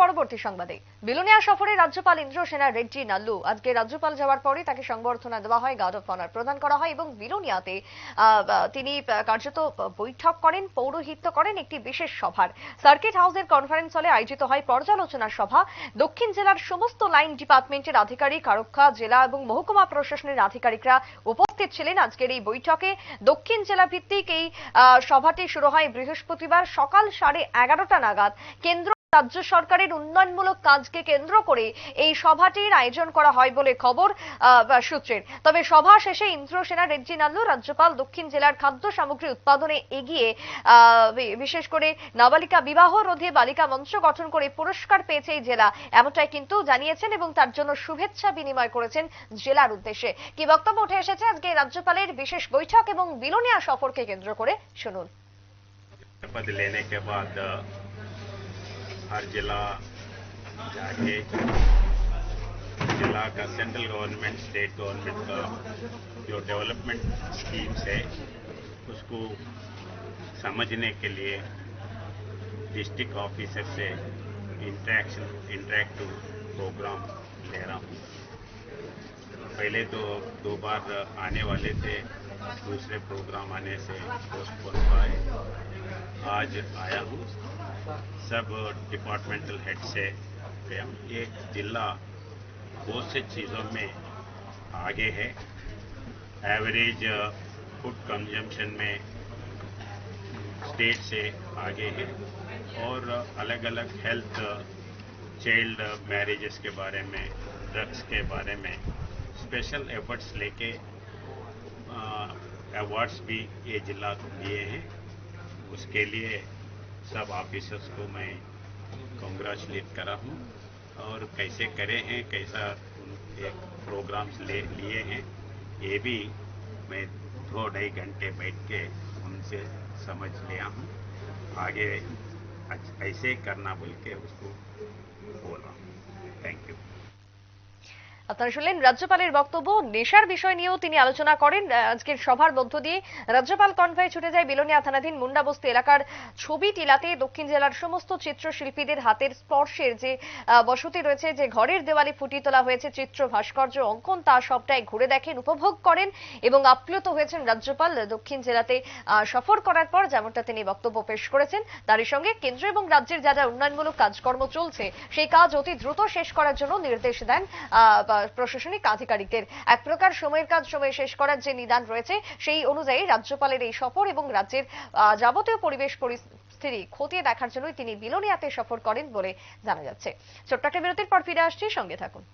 পরবর্তী সংবাদে। বিলোনিয়া সফরে রাজ্যপাল ইন্দ্র সেনা রেড্ডি নাল্লু। আজকে রাজ্যপাল যাওয়ার পরে তাকে সংবর্ধনা দেওয়া হয় গার্ড অফ অনার প্রদান করা হয় এবং বিলোনিয়াতে তিনি কার্যত বৈঠক করেন, পৌরোহিত্য করেন একটি বিশেষ সভার। সার্কিট হাউসের কনফারেন্স হলে আয়োজিত হয় পর্যালোচনা সভা। দক্ষিণ জেলার সমস্ত লাইন ডিপার্টমেন্টের আধিকারিক, আরক্ষা, জেলা এবং মহকুমা প্রশাসনের আধিকারিকরা উপস্থিত ছিলেন আজকের এই বৈঠকে। দক্ষিণ জেলা ভিত্তিক এই সভাটি শুরু হয় বৃহস্পতিবার সকাল সাড়ে এগারোটা নাগাদ। কেন্দ্র রাজ্য সরকারের উন্নয়নমূলক কাজকে কেন্দ্র করে এই সভাটির আয়োজন করা হয় বলে খবর সূত্রের। তবে সভা শেষে ইন্দ্র সেনা নাল্লু রাজ্যপাল দক্ষিণ জেলার খাদ্য সামগ্রী উৎপাদনে এগিয়ে বিশেষ করে নাবালিকা বিবাহ রোধে বালিকা মঞ্চ গঠন করে পুরস্কার পেয়েছে এই জেলা। এমনটাই কিন্তু জানিয়েছেন এবং তার জন্য শুভেচ্ছা বিনিময় করেছেন জেলার উদ্দেশ্যে। কি বক্তব্য উঠে এসেছে আজকে রাজ্যপালের বিশেষ বৈঠক এবং বিলোনিয়া সফরকে কেন্দ্র করে? শুনুন। हर जिला जाके जिला का सेंट्रल गवर्नमेंट स्टेट गवर्नमेंट का जो डेवलपमेंट स्कीम्स है, उसको समझने के लिए डिस्ट्रिक्ट ऑफिसर से इंटरेक्शन इंटरेक्टिव प्रोग्राम ले रहा हूँ। पहले तो दो बार आने वाले थे, दूसरे प्रोग्राम आने से पोस्टपोन पाए आज आया हूँ। सब डिपार्टमेंटल हेड से गया हूँ। ये जिला बहुत से चीज़ों में आगे है एवरेज फ़ूड कंजम्पशन में स्टेट से आगे है और अलग अलग हेल्थ चाइल्ड मैरिजेस के बारे में ड्रग्स के बारे में स्पेशल एफर्ट्स लेके अवार्ड्स भी ये जिला को दिए हैं उसके लिए सब ऑफिसर्स को मैं कॉन्ग्रेचुलेट करा हूँ। और कैसे करे हैं, कैसा एक प्रोग्राम्स ले, लिए हैं, ये भी मैं दो ढाई घंटे बैठ के उनसे समझ लिया हूँ। आगे ऐसे करना बोल के उसको बोला हूँ। थैंक यू আপনারা শুনলেন রাজ্যপালের বক্তব্য। নেশার বিষয় নিয়েও তিনি আলোচনা করেন। আজকের সভার মধ্য দিয়ে রাজ্যপাল কনভয় ছুটে যায় বিলোনিয়া থানাধীন মুন্ডাবস্তি এলাকার ছবি টিলাতে দক্ষিণ জেলার সমস্ত চিত্রশিল্পীদের হাতের স্পর্শের যে বসতি রয়েছে, যে ঘরের দেওয়ালে ফুটিয়ে তোলা হয়েছে চিত্র ভাস্কর্য অঙ্কন, তা সবটাই ঘুরে দেখেন, উপভোগ করেন এবং আপ্লুত হয়েছেন রাজ্যপাল দক্ষিণ জেলাতে সফর করার পর যেমনটা তিনি বক্তব্য পেশ করেছেন, তারই সঙ্গে কেন্দ্র এবং রাজ্যের যা যা উন্নয়নমূলক কাজকর্ম চলছে, সেই কাজ অতি দ্রুত শেষ করার জন্য নির্দেশ দেন প্রশাসনিক আধিকারিকদের। এক প্রকার সময়ের কাজ সময়ে শেষ করার যে নিদান রয়েছে, সেই অনুযায়ী রাজ্যপালের এই সফর এবং রাজ্যের যাবতীয় পরিবেশ পরিস্থিতি খতিয়ে দেখার জন্যই তিনি বিলোনিয়াতে সফর করেন বলে জানা যাচ্ছে। ছোট্ট একটা বিরতির পর ফিরে আসছি, সঙ্গে থাকুন।